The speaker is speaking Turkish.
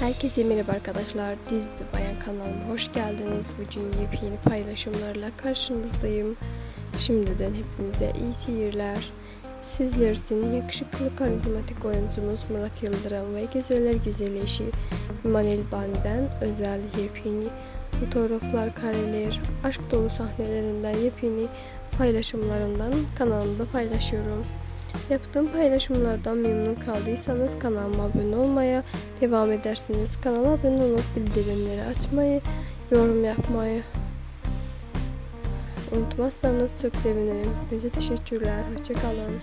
Herkese merhaba arkadaşlar. Dizi Bayan kanalıma hoş geldiniz. Bugün yepyeni paylaşımlarla karşınızdayım. Şimdiden hepinize iyi seyirler. Sizler için yakışıklı karizmatik oyuncumuz Murat Yıldırım ve güzeller güzel eşi Manel Bani'den özel yepyeni fotoğraflar, kareler, aşk dolu sahnelerinden yepyeni paylaşımlarından kanalımda paylaşıyorum. Yaptığım paylaşımlardan memnun kaldıysanız kanalıma abone olmaya devam edersiniz. Kanala abone olup bildirimleri açmayı, yorum yapmayı unutmazsanız çok sevinirim. Bize teşekkürler. Hoşçakalın.